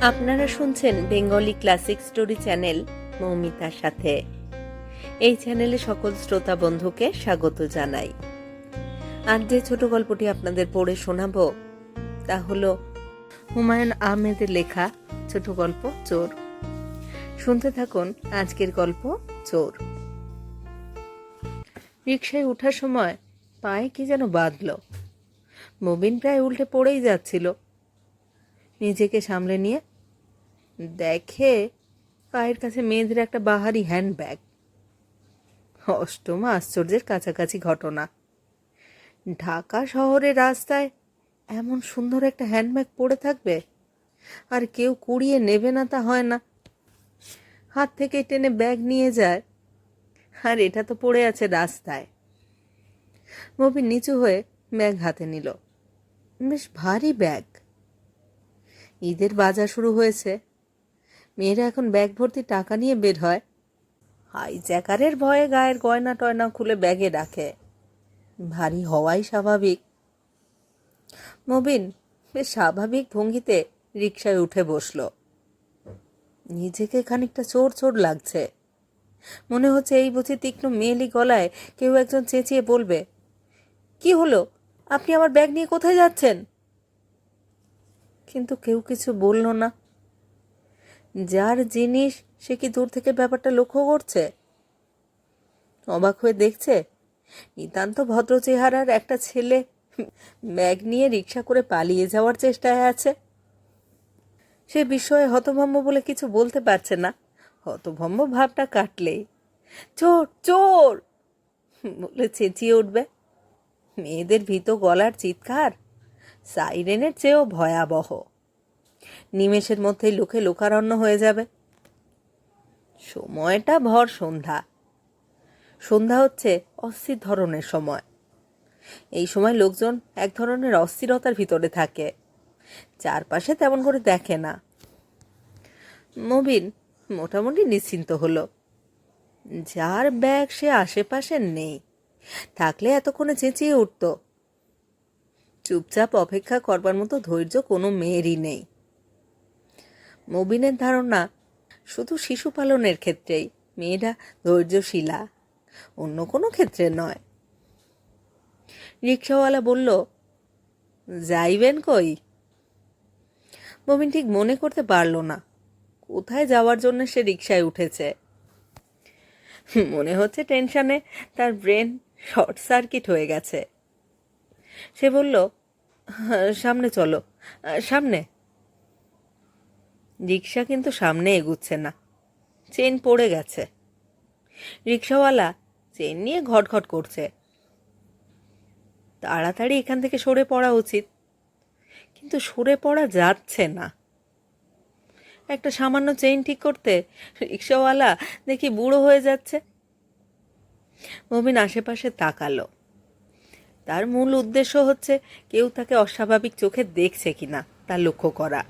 আপনারা শুনছেন Bengali classic story channel মৌমিতার সাথে। এই চ্যানেলে সকল শ্রোতা বন্ধুকে স্বাগত জানাই। আর যে ছোট গল্পটি আপনাদের পড়ে শোনাবো, তা হলো হুমায়ুন আহমেদের লেখা ছোট গল্প চোর। শুনতে থাকুন আজকের গল্প চোর। রিক্সায় ওঠার সময় পায়ে কি যেন বাঁধল। মবিন প্রায় উল্টে পড়েই যাচ্ছিল। নিজেকে সামলে নিয়ে দেখে পায়ের কাছে মেয়েদের একটা বাহারি হ্যান্ডব্যাগ। অষ্টম আশ্চর্যের কাছাকাছি ঘটনা। ঢাকা শহরের রাস্তায় এমন সুন্দর একটা হ্যান্ডব্যাগ পড়ে থাকবে, আর কেউ কুড়িয়ে নেবে না তা হয় না। হাত থেকে টেনে ব্যাগ নিয়ে যায়, আর এটা তো পড়ে আছে রাস্তায়। মবিন নিচু হয়ে ব্যাগ হাতে নিল। বেশ ভারী ব্যাগ। ঈদের বাজার শুরু হয়েছে। মেয়েরা এখন ব্যাগ ভর্তি টাকা নিয়ে বের হয়। হাই জ্যাকারের ভয়ে গায়ের গয়না টয়না খুলে ব্যাগে রাখে। ভারী হওয়াই স্বাভাবিক। মবিন বেশ স্বাভাবিক ভঙ্গিতে রিক্সায় উঠে বসল। নিজেকে খানিকটা চোর চোর লাগছে। মনে হচ্ছে এই বুঝি তীক্ষ্ণ মেয়েলি গলায় কেউ একজন চেঁচিয়ে বলবে কি হলো? আপনি আমার ব্যাগ নিয়ে কোথায় যাচ্ছেন? কিন্তু কেউ কিছু বলল না। যার জিনিস সে কি দূর থেকে ব্যাপারটা লক্ষ্য করছে? অবাক হয়ে দেখছে, নিতান্ত ভদ্র চেহারার একটা ছেলে ব্যাগ নিয়ে রিক্সা করে পালিয়ে যাওয়ার চেষ্টায় আছে। সে বিষয়ে হতভম্ব বলে কিছু বলতে পারছে না। হতভম্ব ভাবটা কাটলেই, চোর চোর! বলে চেঁচিয়ে উঠবে। মেয়েদের ভীত গলার চিৎকার? সাইরেনের চেয়েও ভয়াবহ। নিমেষের মধ্যেই লোকে লোকারণ্য হয়ে যাবে। সময়টা ভর সন্ধ্যা। সন্ধ্যা হচ্ছে অস্থির ধরনের সময়। এই সময় লোকজন এক ধরনের অস্থিরতার ভিতরে থাকে। চারপাশে তেমন করে দেখে না। মবিন মোটামুটি নিশ্চিন্ত হলো। যার ব্যাগ সে আশেপাশে নেই। থাকলে এতক্ষণে চেঁচিয়ে উঠত। চুপচাপ অপেক্ষা করবার মতো ধৈর্য কোনো মেয়েরই নেই। মবিনের ধারণা শুধু শিশু পালনের ক্ষেত্রেই, মেয়েরা ধৈর্যশীলা, অন্য কোনো ক্ষেত্রে নয়। রিক্সাওয়ালা বলল, যাইবেন কই? মবিন ঠিক মনে করতে পারল না, কোথায় যাওয়ার জন্য সে রিক্সায় উঠেছে। মনে হচ্ছে টেনশনে তার ব্রেন শর্ট সার্কিট হয়ে গেছে। সে বলল, সামনে চলো, সামনে। রিক্সা কিন্তু সামনে এগুচ্ছে না, চেন পড়ে গেছে। রিক্সাওয়ালা চেন নিয়ে ঘটঘট করছে। তাড়াতাড়ি এখান থেকে সরে পড়া উচিত, কিন্তু সরে পড়া যাচ্ছে না। একটা সামান্য চেইন ঠিক করতে রিক্সাওয়ালা দেখি বুড়ো হয়ে যাচ্ছে। মবিন আশেপাশে তাকালো। তার মূল উদ্দেশ্য হচ্ছে কেউ তাকে অস্বাভাবিক চোখে দেখছে কিনা, তা লক্ষ্য করা।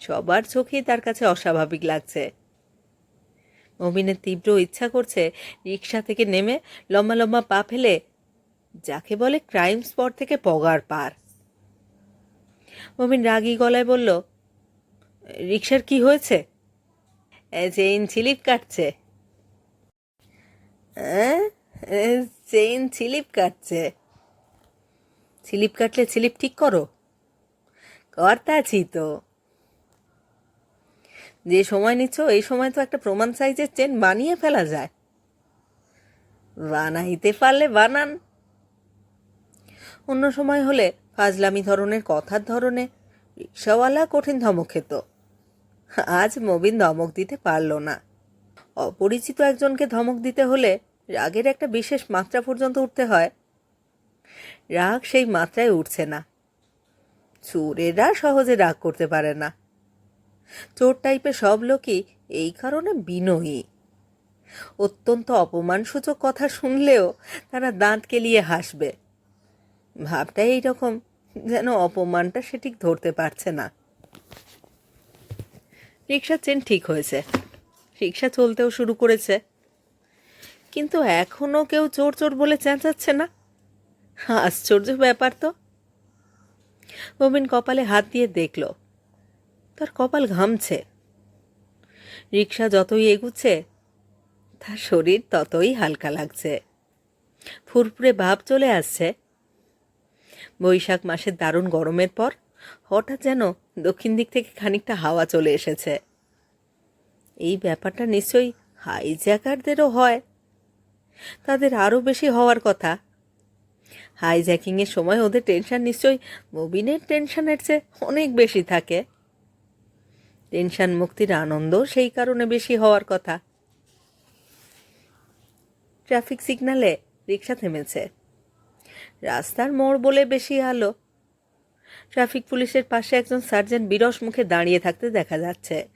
সবার চোখেই তার কাছে অস্বাভাবিক লাগছে। মবিনের তীব্র ইচ্ছা করছে রিক্সা থেকে নেমে লম্বা লম্বা পা ফেলে, যাকে বলে ক্রাইম স্পট থেকে পগার পার। মবিন রাগী গলায় বলল রিক্সার কি হয়েছে? চেইন স্লিপ কাটছে। চেইন স্লিপ কাটছে। স্লিপ কাটলে স্লিপ ঠিক করো। করতাছি তো। যে সময় নিচ্ছ এই সময় তো একটা প্রমাণ সাইজের চেন বানিয়ে ফেলা যায়। বানাইতে পারলে বানান। অন্য সময় হলে ফাজলামি ধরনের, কথার ধরনে, রিক্সাওয়ালা কঠিন ধমক খেত। আজ মবিন ধমক দিতে পারল না। অপরিচিত একজনকে ধমক দিতে হলে রাগের একটা বিশেষ মাত্রা পর্যন্ত উঠতে হয়। রাগ সেই মাত্রায় উঠছে না। চোরেরা সহজে রাগ করতে পারে না। চোর টাইপের সব লোকই এই কারণে বিনয়ী। অত্যন্ত অপমানসূচক কথা শুনলেও তারা দাঁত কেলিয়ে হাসবে। ভাবটা এইরকম যেন অপমানটা সে ঠিক ধরতে পারছে না। রিক্সার চেন ঠিক হয়েছে। রিক্সা চলতেও শুরু করেছে। কিন্তু এখনও কেউ চোর চোর বলে চেঁচাচ্ছে না। আশ্চর্য ব্যাপার তো। মবিন কপালে হাত দিয়ে দেখল, তার কপাল ঘামছে। রিক্সা যতই এগুচ্ছে, তার শরীর ততই হালকা লাগছে। ফুরফুরে ভাব চলে আসছে। বৈশাখ মাসের দারুণ গরমের পর হঠাৎ যেন দক্ষিণ দিক থেকে খানিকটা হাওয়া চলে এসেছে। এই ব্যাপারটা নিশ্চয়ই হাইজ্যাকারদেরও হয়। তাদের আরও বেশি হওয়ার কথা। হাইজ্যাকিংয়ের সময় ওদের টেনশন নিশ্চয়ই মবিনের টেনশনের চেয়ে অনেক বেশি থাকে। টেনশন মুক্তির আনন্দ সেই কারণে বেশি হওয়ার কথা। ট্রাফিক সিগনালে রিক্সা থেমেছে। রাস্তার মোড় বলে বেশি আলো। ট্রাফিক পুলিশের পাশে একজন সার্জেন্ট বিরস মুখে দাঁড়িয়ে থাকতে দেখা যাচ্ছে।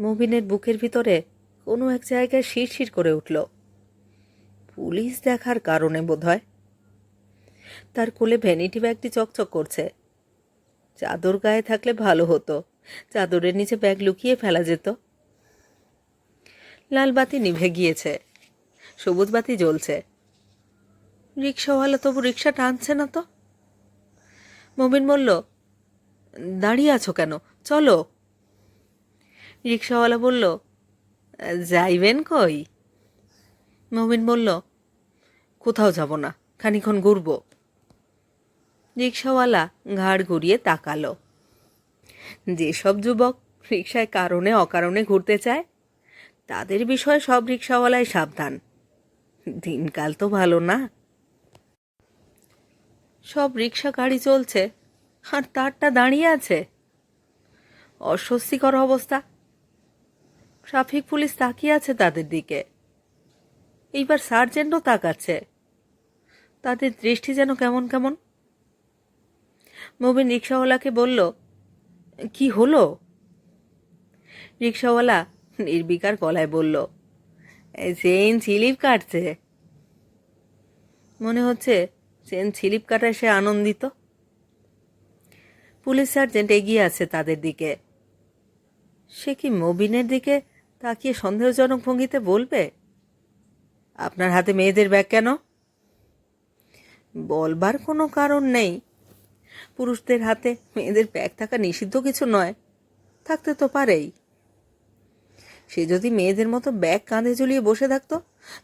মবিনের বুকের ভিতরে কোনো এক জায়গায় শিরশির করে উঠল। পুলিশ দেখার কারণে বোধহয়। তার কোলে ভ্যানিটি ব্যাগটি চকচক করছে। চাদর গায়ে থাকলে ভালো হতো। চাদরের নিচে ব্যাগ লুকিয়ে ফেলা যেত। লাল বাতি নিভে গিয়েছে। সবুজ বাতি জ্বলছে। রিক্সাওয়ালা তবু রিক্সা টানছে না তো? মবিন বলল, দাঁড়িয়ে আছো কেন? চলো। রিক্সাওয়ালা বলল, যাইবেন কই? মবিন বলল কোথাও যাব না খানিক্ষণ ঘুরবো। রিক্সাওয়ালা ঘাড় ঘুরিয়ে তাকালো। যেসব যুবক রিক্সায় কারণে অকারণে ঘুরতে চায়, তাদের বিষয়ে সব রিক্সাওয়ালাই সাবধান। দিনকাল তো ভালো না। সব রিক্সা গাড়ি চলছে, আর তারটা দাঁড়িয়ে আছে। অস্বস্তিকর অবস্থা। ট্রাফিক পুলিশ তাকিয়ে আছে তাদের দিকে। এইবার সার্জেন্টও তাকাচ্ছে। তাদের দৃষ্টি যেন কেমন কেমন? মবিন রিক্সাওয়ালাকে বলল, কি হলো? রিক্সাওয়ালা নির্বিকার গলায় বলল চেন স্লিপ কাটছে। মনে হচ্ছে চেন স্লিপ কাটায় সে আনন্দিত। পুলিশ সার্জেন্ট এগিয়ে আছে তাদের দিকে। সে কি মবিনের দিকে তাকিয়ে সন্দেহজনক ভঙ্গিতে বলবে? আপনার হাতে মেয়েদের ব্যাগ কেন? বলবার কোনো কারণ নেই। পুরুষদের হাতে মেয়েদের ব্যাগ থাকা নিষিদ্ধ কিছু নয়, থাকতে তো পারেই। সে যদি মেয়েদের মতো ব্যাগ কাঁধে ঝুলিয়ে বসে থাকতো,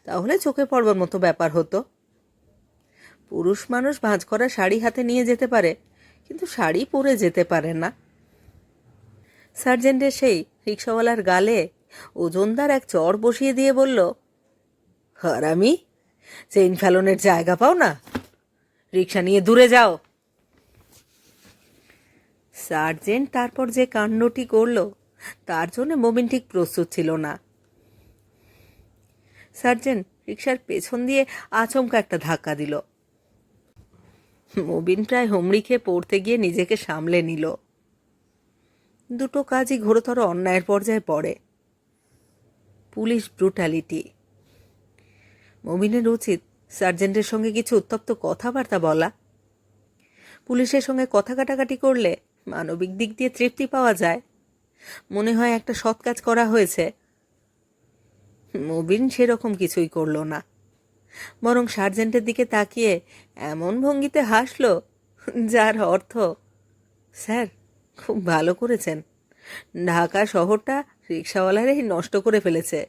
তাহলে চোখে পড়বার মতো ব্যাপার হতো। পুরুষ মানুষ ভাঁজ করা শাড়ি হাতে নিয়ে যেতে পারে, কিন্তু শাড়ি পরে যেতে পারে না। সার্জেন্টের সেই রিক্সাওয়ালার গালে ওজনদার এক চর বসিয়ে দিয়ে বলল, হারামি, চেইন ফেলনের জায়গা পাও না। রিক্সা নিয়ে দূরে যাও। সার্জেন্ট তারপর যে কাণ্ডটি করল, তার জন্য মবিন ঠিক প্রস্তুত ছিল না। সার্জেন্ট রিক্সার পেছন দিয়ে আচমকা একটা ধাক্কা দিল। মোবিন প্রায় হুমড়ি খেয়ে পড়তে গিয়ে নিজেকে সামলে নিল। দুটো কাজই ঘোরতর অন্যায়ের পর্যায়ে পড়ে। Police brutality. মবিনের উচিত সার্জেন্টের সঙ্গে কিছু উত্তপ্ত কথাবার্তা বলা। পুলিশের সঙ্গে কথা কাটাকাটি করলে মানবিক দিক দিয়ে তৃপ্তি পাওয়া যায়। মনে হয় একটা সৎ কাজ করা হয়েছে। মবিন সেরকম কিছুই করল না। বরং সার্জেন্টের দিকে তাকিয়ে এমন ভঙ্গিতে হাসলো, যার অর্থ, স্যার, খুব ভালো করেছেন। ঢাকা শহরটা রিক্সাওয়ালারাই নষ্ট করে ফেলেছে।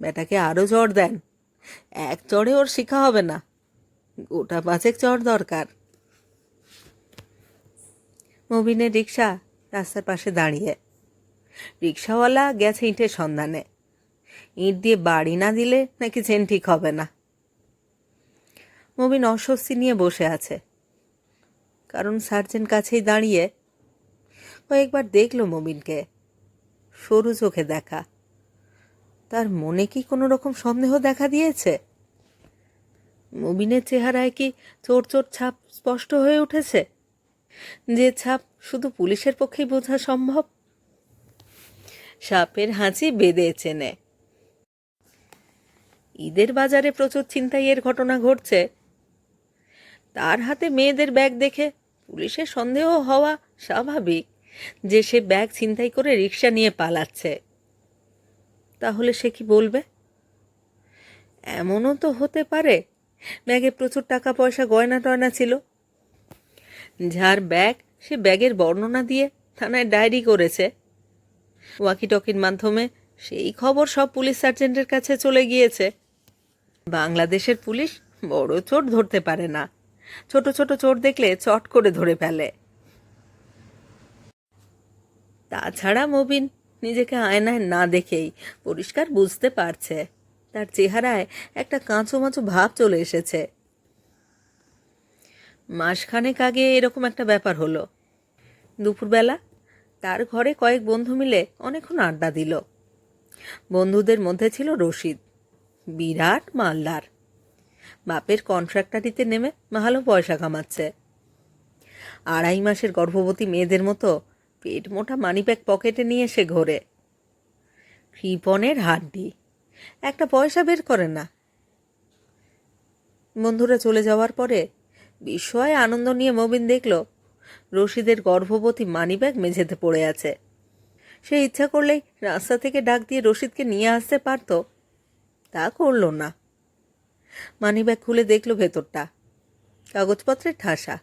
বেটাকে আরও জ্বর দেন। এক চড়ে ওর শিখা হবে না। গোটা পাঁচেক চড় দরকার। মবিনের রিক্সা রাস্তার পাশে দাঁড়িয়ে। রিক্সাওয়ালা গেছে ইঁটের সন্ধানে। ইঁট দিয়ে বাড়ি না দিলে নাকি চেন ঠিক হবে না। মবিন অস্বস্তি নিয়ে বসে আছে। কারণ সার্জেন্ট কাছেই দাঁড়িয়ে কয়েকবার দেখল মবিনকে। সরু চোখে দেখা। তার মনে কি কোনো রকম সন্দেহ দেখা দিয়েছে? মবিনের চেহারায় কি চোর চোর ছাপ স্পষ্ট হয়ে উঠেছে? যে ছাপ শুধু পুলিশের পক্ষেই বোঝা সম্ভব? সাপের হাঁচি বেঁধে চেনে। ঈদের বাজারে প্রচুর ছিনতাইয়ের ঘটনা ঘটছে। তার হাতে মেয়েদের ব্যাগ দেখে পুলিশের সন্দেহ হওয়া স্বাভাবিক যে সে ব্যাগ ছিনতাই করে রিক্সা নিয়ে পালাচ্ছে। তাহলে সে কি বলবে? এমনও তো হতে পারে। ব্যাগে প্রচুর টাকা পয়সা গয়না টয়না ছিল। যার ব্যাগ সে ব্যাগের বর্ণনা দিয়ে থানায় ডায়েরি করেছে। ওয়াকিটকির মাধ্যমে সেই খবর সব পুলিশ সার্জেন্টের কাছে চলে গিয়েছে। বাংলাদেশের পুলিশ বড় চোর ধরতে পারে না। ছোট ছোট চোর দেখলে চট করে ধরে ফেলে। তাছাড়া মবিন নিজেকে আয়নায় না দেখেই পরিষ্কার বুঝতে পারছে। তার চেহারায় একটা কাঁচো মাচো ভাব চলে এসেছে। মাসখানেক আগে এরকম একটা ব্যাপার হলো। দুপুরবেলা তার ঘরে কয়েক বন্ধু মিলে অনেকক্ষণ আড্ডা দিল। বন্ধুদের মধ্যে ছিল রশিদ, বিরাট মালদার। বাপের কন্ট্রাক্টারিতে নেমে ভালো পয়সা কামাচ্ছে। আড়াই মাসের গর্ভবতী মেয়েদের মতো পেট মোটা মানিব্যাগ পকেটে নিয়ে এসে ঘোরে। কৃপনের হাড্ডি। একটা পয়সা বের করে না। বন্ধুরা চলে যাওয়ার পরে বিস্ময়ে আনন্দ নিয়ে মবিন দেখল, রশিদের গর্ভবতী মানিব্যাগ মেঝেতে পড়ে আছে। সে ইচ্ছা করলেই রাস্তা থেকে ডাক দিয়ে রশিদকে নিয়ে আসতে পারত, তা করল না। মানিব্যাগ খুলে দেখল ভেতরটা, কাগজপত্রের ঠাসা।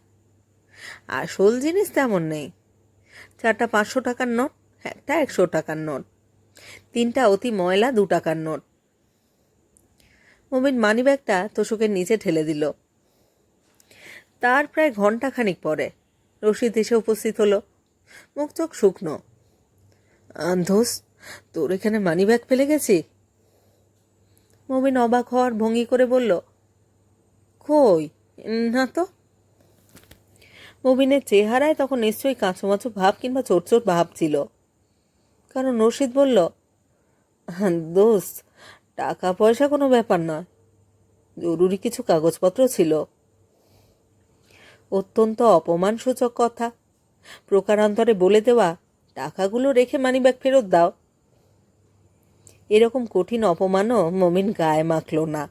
আসল জিনিস তেমন নেই। চারটা পাঁচশো টাকার নোট, একটা একশো টাকার নোট, তিনটা অতি ময়লা, দু টাকার নোট। মবিন মানিব্যাগটা তোষকের নিচে ঠেলে দিল। তার প্রায় ঘন্টাখানিক পরে রশিদ এসে উপস্থিত হলো। মুখ চোখ শুকনো। আন্ধোস, তোর এখানে মানিব্যাগ ফেলে গেছি? মবিন অবাক হওয়ার ভঙ্গি করে বলল, কই? না তো? মবিনের চেহারায় তখন নিশ্চয়ই কাঁচো কাঁচোমাচো ভাব কিংবা চোট চোট ভাব ছিল। কারণ রশিদ বলল, দোস্ত টাকা পয়সা কোনো ব্যাপার নয় জরুরি কিছু কাগজপত্র ছিল। অত্যন্ত অপমানসূচক কথা। প্রকারান্তরে বলে দেওয়া, টাকাগুলো রেখে মানিব্যাগ ফেরত দাও। এরকম কঠিন অপমানও মমিন গায়ে মাখল না।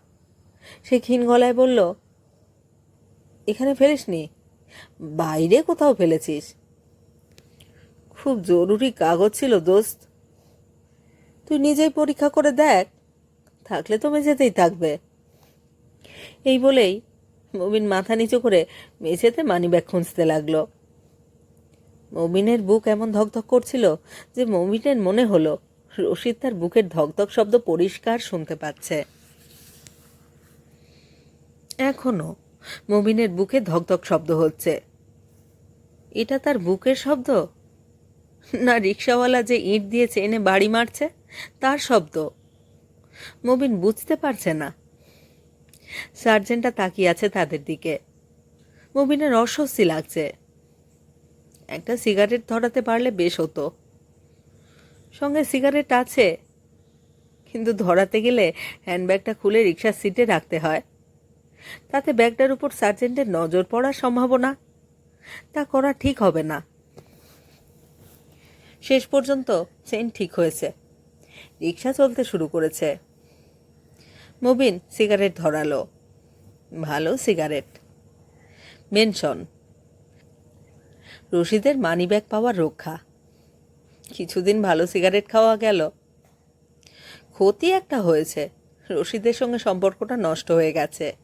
সে ক্ষীণ গলায় বলল, এখানে ফেলিসনি? বাইরে কোথাও ফেলেছিস? খুব জরুরি কাগজ ছিল, দোস্ত। তুই নিজেই পরীক্ষা করে দেখ, থাকলে তো মেঝেতেই থাকবে। এই বলেই মবিন মাথা নিচু করে মেঝেতে মানিব্যাগ খুঁজতে লাগল। মবিনের বুক এমন ধকধক করছিল যে মবিনের মনে হলো রশিদ তার বুকের ধকধক শব্দ পরিষ্কার শুনতে পাচ্ছে। এখনও মবিনের বুকে ধকধক শব্দ হচ্ছে। এটা তার বুকের শব্দ? না রিক্সাওয়ালা যে ইট দিয়ে চেনে বাড়ি মারছে, তার শব্দ। মবিন বুঝতে পারছে না। সার্জেন্টটা তাকিয়ে আছে তাদের দিকে। মবিনের অস্বস্তি লাগছে। একটা সিগারেট ধরাতে পারলে বেশ হতো। সঙ্গে সিগারেট আছে, কিন্তু ধরাতে গেলে হ্যান্ডব্যাগটা খুলে রিক্সার সিটে রাখতে হয়। তাতে ব্যাগটার উপর সার্জেন্টের নজর পড়ার সম্ভাবনা। তা করা ঠিক হবে না। শেষ পর্যন্ত চেন ঠিক হয়েছে। রিক্সা চলতে শুরু করেছে। মুবিন সিগারেট ধরালো। ভালো সিগারেট। মেনশন। রশিদের মানিব্যাগ পাওয়ার রক্ষা। কিছুদিন ভালো সিগারেট খাওয়া গেল। ক্ষতি একটা হয়েছে। রশিদের সঙ্গে সম্পর্কটা নষ্ট হয়ে গেছে।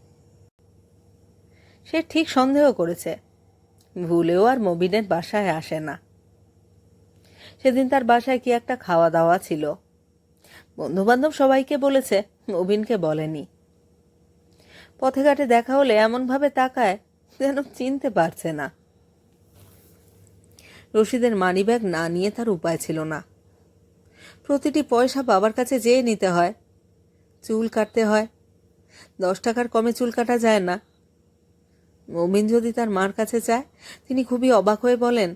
সে ঠিক সন্দেহ করেছে। ভুলেও আর মবিনের বাসায় আসে না। সেদিন তার বাসায় কি একটা খাওয়া দাওয়া ছিল। বন্ধুবান্ধব সবাইকে বলেছে, মবিনকে বলেনি। পথে ঘাটে দেখা হলে এমনভাবে তাকায় যেন চিনতে পারছে না। রশিদের মানিব্যাগ না নিয়ে তার উপায় ছিল না। প্রতিটি পয়সা বাবার কাছে যেয়ে নিতে হয়। চুল কাটতে হয়। দশ টাকার কমে চুল কাটা যায় না। মমিন যদি তার মার কাছে চায় তিনি খুবই অবাক হয়ে বলেন,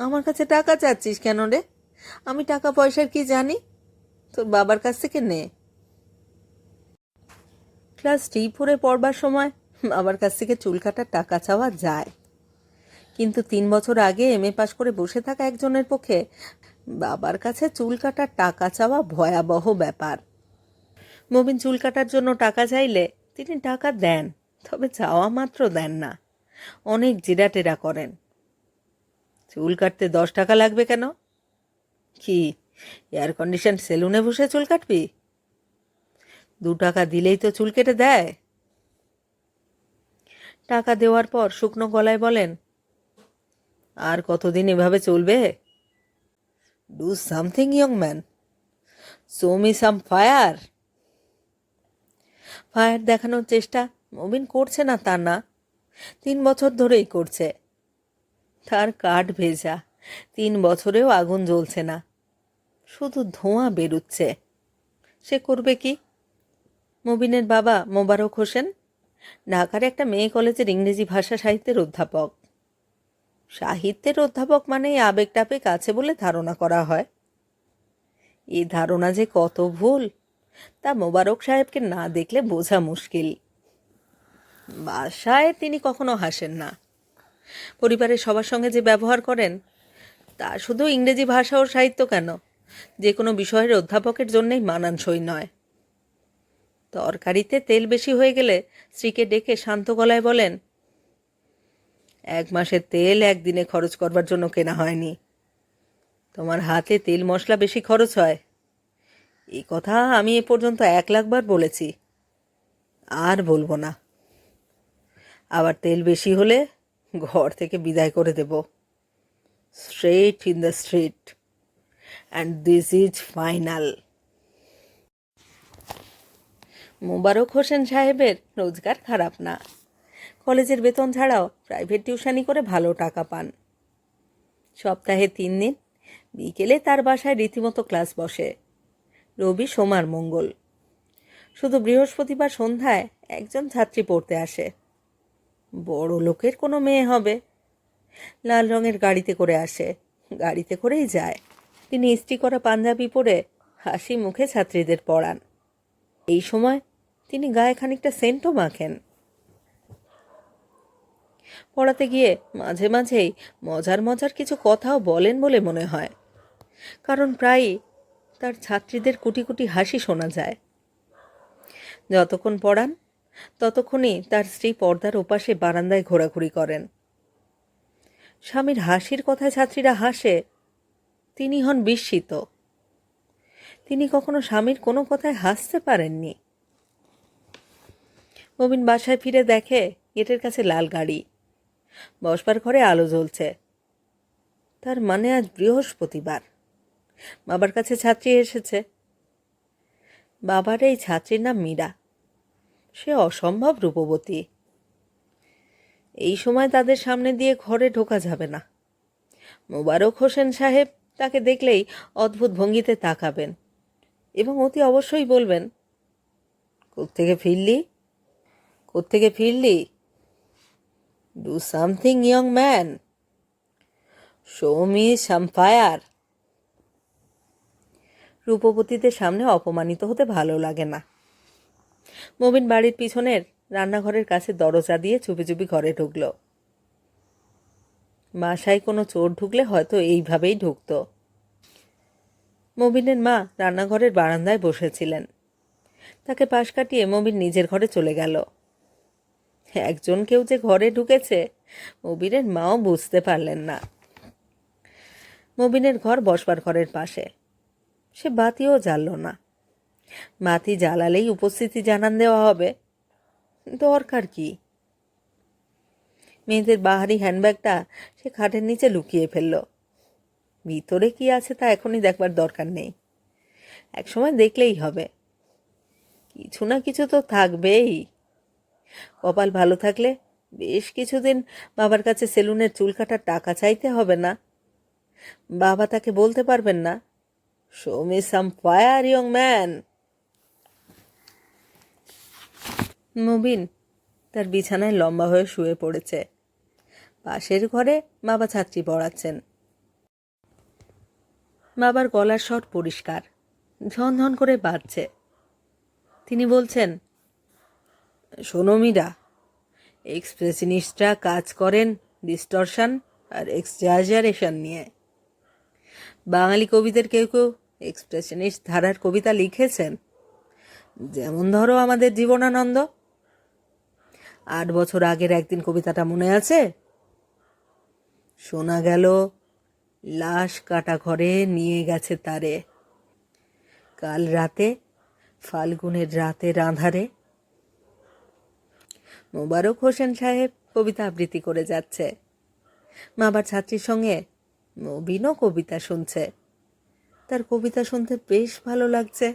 আমার কাছে টাকা চাচ্ছিস কেন রে? আমি টাকা পয়সার কি জানি? তোর বাবার কাছ থেকে নে। ক্লাস থ্রি ফোরে পড়বার সময় বাবার কাছ থেকে চুল কাটার টাকা চাওয়া যায়। কিন্তু তিন বছর আগে এম এ পাশ করে বসে থাকা একজনের পক্ষে বাবার কাছে চুল কাটার টাকা চাওয়া ভয়াবহ ব্যাপার। মবিন চুল কাটার জন্য টাকা চাইলে তিনি টাকা দেন। তবে চাওয়া মাত্র দেন না। অনেক জিরাটেরা করেন। চুল কাটতে দশ টাকা লাগবে কেন? কি এয়ার কন্ডিশন সেলুনে বসে চুল কাটবি? দু টাকা দিলেই তো চুল কেটে দেয়। টাকা দেওয়ার পর শুকনো গলায় বলেন, আর কতদিন এভাবে চলবে? Do something young man show me some fire fire দেখানোর চেষ্টা মবিন করছে না তা না। তিন বছর ধরেই করছে। তার কাঠ ভেজা। তিন বছরেও আগুন জ্বলছে না। শুধু ধোঁয়া বেরুচ্ছে। সে করবে কি? মবিনের বাবা মোবারক হোসেন, ঢাকার একটা মেয়ে কলেজের ইংরেজি ভাষা সাহিত্যের অধ্যাপক। সাহিত্যের অধ্যাপক মানেই আবেগ টাবেগ আছে বলে ধারণা করা হয়। এই ধারণা যে কত ভুল, তা মোবারক সাহেবকে না দেখলে বোঝা মুশকিল। বাসায় তিনি কখনো হাসেন না। পরিবারের সবার সঙ্গে যে ব্যবহার করেন, তা শুধু ইংরেজি ভাষা ও সাহিত্য কেন? যে কোনো বিষয়ের অধ্যাপকের জন্যই মানানসই নয়। তরকারিতে তেল বেশি হয়ে গেলে স্ত্রীকে ডেকে শান্ত গলায় বলেন, এক মাসের তেল একদিনে খরচ করবার জন্য কেনা হয়নি। তোমার হাতে তেল মশলা বেশি খরচ হয়। এই কথা আমি এ পর্যন্ত এক লাখবার বলেছি। আর বলব না। আবার তেল বেশি হলে ঘর থেকে বিদায় করে দেব। Straight in the street and this is final Mobarak Hossain সাহেবের রোজগার খারাপ না। কলেজের বেতন ছাড়াও প্রাইভেট টিউশানি করে ভালো টাকা পান। সপ্তাহে তিন দিন, বিকেলে তার বাসায় রীতিমতো ক্লাস বসে। রবি সোমার মঙ্গল। শুধু বৃহস্পতিবার সন্ধ্যায় একজন ছাত্রী পড়তে আসে। বড় লোকের কোনো মেয়ে হবে। লাল রঙের গাড়িতে করে আসে। গাড়িতে করেই যায়। তিনি ইস্ত্রি করা পাঞ্জাবি পরে হাসি মুখে ছাত্রীদের পড়ান। এই সময় তিনি গায়ে খানিকটা সেন্টও মাখেন। পড়াতে গিয়ে মাঝে মাঝেই মজার মজার কিছু কথাও বলেন বলে মনে হয়। কারণ প্রায়ই তার ছাত্রীদের কুটি কুটি হাসি শোনা যায়। যতক্ষণ পড়ান ততক্ষণই তার স্ত্রী পর্দার ওপাশে বারান্দায় ঘোরাঘুরি করেন। স্বামীর হাসির কথায় ছাত্রীরা হাসে, তিনি হন বিস্মিত। তিনি কখনো স্বামীর কোনো কথায় হাসতে পারেননি। মবিন বাসায় ফিরে দেখে, গেটের কাছে লাল গাড়ি। বসবার ঘরে আলো জ্বলছে। তার মানে আজ বৃহস্পতিবার। বাবার কাছে ছাত্রী এসেছে। বাবার এই ছাত্রীর নাম মীরা। সে অসম্ভব রূপবতী। এই সময় তাদের সামনে দিয়ে ঘরে ঢোকা যাবে না। মোবারক হোসেন সাহেব তাকে দেখলেই অদ্ভুত ভঙ্গিতে তাকাবেন এবং অতি অবশ্যই বলবেন, কোত্থেকে ফিরলি? কোত্থেকে ফিরলি? Do something young man show me some fire রূপবতীদের সামনে অপমানিত হতে ভালো লাগে না। মবিন বাড়ির পিছনের রান্নাঘরের কাছে দরজা দিয়ে চুপি চুপি ঘরে ঢুকলো। বাসায় কোনো চোর ঢুকলে হয়তো এইভাবেই ঢুকতো। মবিনের মা রান্নাঘরের বারান্দায় বসেছিলেন। তাকে পাশ কাটিয়ে মবিন নিজের ঘরে চলে গেল। একজন কেউ যে ঘরে ঢুকেছে মবিনের মাও বুঝতে পারলেন না। মবিনের ঘর বসবার ঘরের পাশে। সে বাতিও জ্বালল না। বাতি জ্বালালেই উপস্থিতি জানান দেওয়া হবে। দরকার কি? মেয়েদের বাহারি হ্যান্ডব্যাগটা সে খাটের নিচে লুকিয়ে ফেলল। ভিতরে কি আছে তা এখনই দেখবার দরকার নেই। একসময় দেখলেই হবে। কিছু না কিছু তো থাকবেই। কপাল ভালো থাকলে বেশ কিছুদিন বাবার কাছে সেলুনের চুল কাটার টাকা চাইতে হবে না। বাবা তাকে বলতে পারবেন না show me some fire young man Mubin তার বিছানায় লম্বা হয়ে শুয়ে পড়েছে। পাশের ঘরে বাবা ছাত্রী পড়াচ্ছেন। বাবার গলার স্বর পরিষ্কার, ঝনঝন করে বাজছে। তিনি বলছেন, শোনো মীরা এক্সপ্রেশনিস্টরা কাজ করেন ডিস্টরশন আর এক্সজাজারেশন নিয়ে। বাঙালি কবিদের কেউ কেউ এক্সপ্রেশনিস্ট ধারার কবিতা লিখেছেন। যেমন ধরো আমাদের জীবনানন্দ আট বছর আগের একদিন কবিতাটা মনে আছে? শোনা গেল, লাশ কাটা ঘরে নিয়ে গেছে তারে। কাল রাতে ফাল্গুনের রাতের আঁধারে। মোবারক হোসেন সাহেব কবিতা আবৃত্তি করে যাচ্ছে। মাবার ছাত্রীর সঙ্গে নবীনও কবিতা শুনছে। তার কবিতা শুনতে বেশ ভালো লাগছে।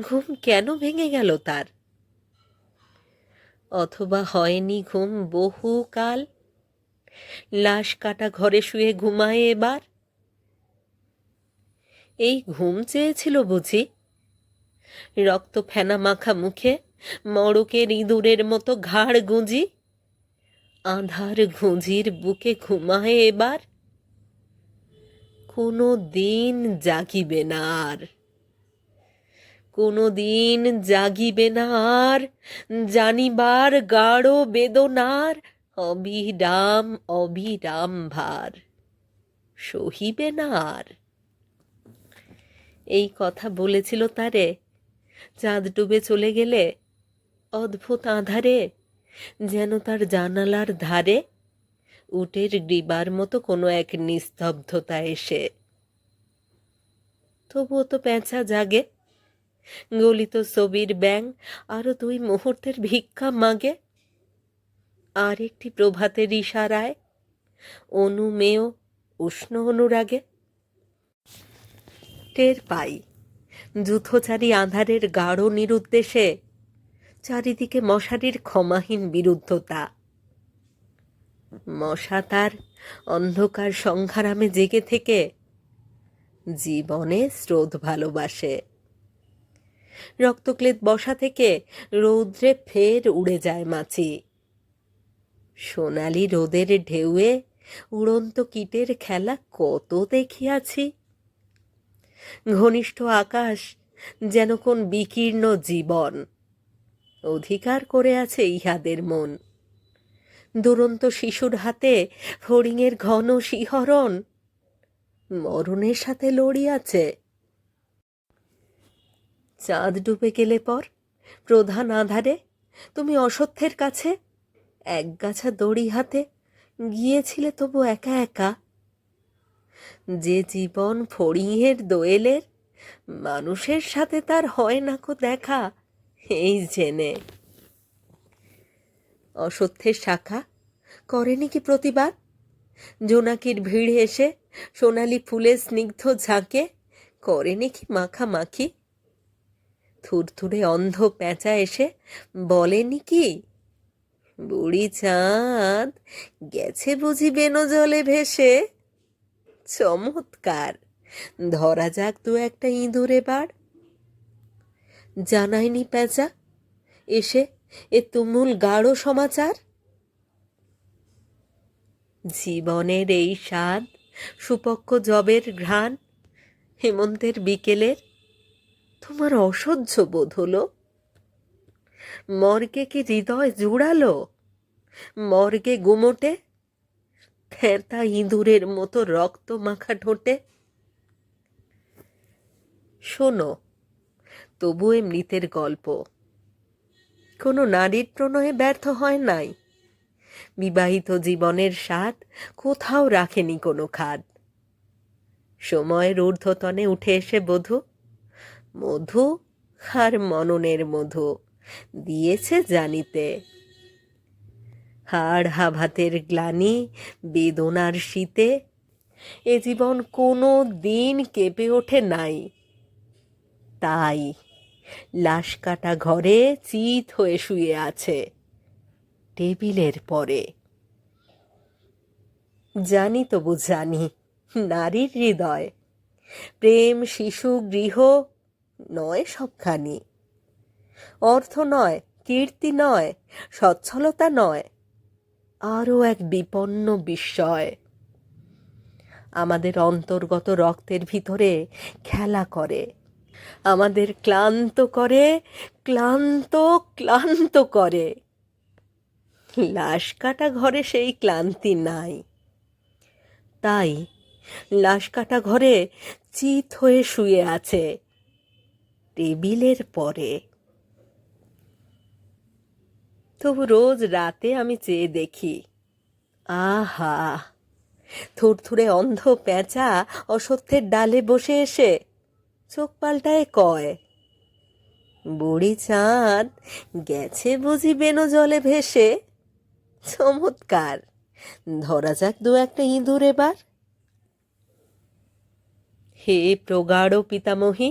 ঘুম কেন ভেঙে গেল তার? অথবা হয়নি ঘুম বহু কাল? লাশ কাটা ঘরে শুয়ে ঘুমায় এবার? এই ঘুম চেয়েছিল বুঝি? রক্ত ফেনা মাখা মুখে, মড়কের ইঁদুরের মতো ঘাড় গুঁজি? আধার ঘুঁজির বুকে ঘুমায় এবার? কোনো দিন জাগিবে না আর। কোনো দিন জাগিবে না আর জানিবার গাঢ় বেদনার, অবিরাম অবিরাম ভার সহিবে না আর এই কথা বলেছিল তারে, চাঁদ ডুবে চলে গেলে অদ্ভুত আধারে, যেন তার জানালার ধারে উটের গ্রীবার মতো কোনো এক নিস্তব্ধতা এসে। তবুও তো প্যাঁচা জাগে। গলিত ছবির ব্যাং আরও দুই মুহূর্তের ভিক্ষা মাগে। আর একটি প্রভাতের ইশারায় অনুমেয় উষ্ণ অনুরাগে। টের পাই যুথচারী আধারের গাঢ় নিরুদ্দেশে চারিদিকে মশারির ক্ষমাহীন বিরুদ্ধতা। মশা তার অন্ধকার সংঘারামে জেগে থেকে জীবনে স্রোত ভালোবাসে। রক্তক্লেদ বসা থেকে রৌদ্রে ফের উড়ে যায় মাছি। সোনালি রোদের ঢেউয়ে উড়ন্ত কীটের খেলা কত দেখিয়াছি? ঘনিষ্ঠ আকাশ যেন কোন বিকীর্ণ জীবন, অধিকার করে আছে ইহাদের মন। দুরন্ত শিশুর হাতে হরিণের ঘন শিহরণ, মরণের সাথে লড়িয়াছে চাঁদ ডুবে গেলে পর? প্রধান আধারে? তুমি অসত্যের কাছে? এক গাছা দড়ি হাতে গিয়েছিলে তবু একা একা। যে জীবন ফড়িংয়ের দোয়েলের, মানুষের সাথে তার হয় না কো দেখা, এই জেনে। অসত্যের শাখা করেনি কি প্রতিবাদ? জোনাকির ভিড় এসে সোনালি ফুলের স্নিগ্ধ ঝাঁকে করেনি কি মাখামাখি? থুরথুরে অন্ধ পেঁচা এসে বলেনি কি? বুড়ি চাঁদ, গেছে বুঝি বেনো জলে ভেসে? চমৎকার। ধরা যাক দু একটা ইঁদুর এবার। জানায়নি পেঁচা। এসে এ তুমুল গাঢ় সমাচার। জীবনের এই স্বাদ সুপক্ষ জবের ঘ্রাণ, হেমন্তের বিকেলের তোমার অসহ্য বোধ হলো? মর্গে কি হৃদয় জুড়ালো? মর্গে গুমোটে? ফেরতা ইঁদুরের মতো রক্ত মাখা ঠোঁটে? শোনো, তবু মৃতের গল্প। কোনো নারীর প্রণয়ে ব্যর্থ হয় নাই। বিবাহিত জীবনের স্বাদ কোথাও রাখেনি কোনো খাদ। সময়ের ঊর্ধ্বতনে উঠে এসে বধূ মধু আর মননের মধু দিয়েছে জানিতে। হাড় হাভাতের গ্লানি বেদনার শীতে, এ জীবন কোনো দিন কেঁপে ওঠে নাই। তাই লাশ কাটা ঘরে চিত হয়ে শুয়ে আছে টেবিলের পরে। জানি তবু জানি, নারীর হৃদয়, প্রেম, শিশু, গৃহ নয় সবখানি। অর্থ নয়, কীর্তি নয়, সচ্ছলতা নয়, আরও এক বিপন্ন বিস্ময়। আমাদের অন্তর্গত রক্তের ভিতরে খেলা করে, আমাদের ক্লান্ত করে, ক্লান্ত ক্লান্ত করে। লাশ কাটা ঘরে সেই ক্লান্তি নাই। তাই লাশ কাটা ঘরে চিত হয়ে শুয়ে আছে। টেবিলের পরে। তবু রোজ রাতে আমি চেয়ে দেখি। আহা, থুরথুরে অন্ধ পেঁচা অসত্যের ডালে বসে এসে চোখ পাল্টায় কয়, বুড়ি চাঁদ, গেছে বুঝি বেনো জলে ভেসে। চমৎকার, ধরা যাক দু একটা ইঁদুর এবার। হে প্রগাঢ় পিতামহী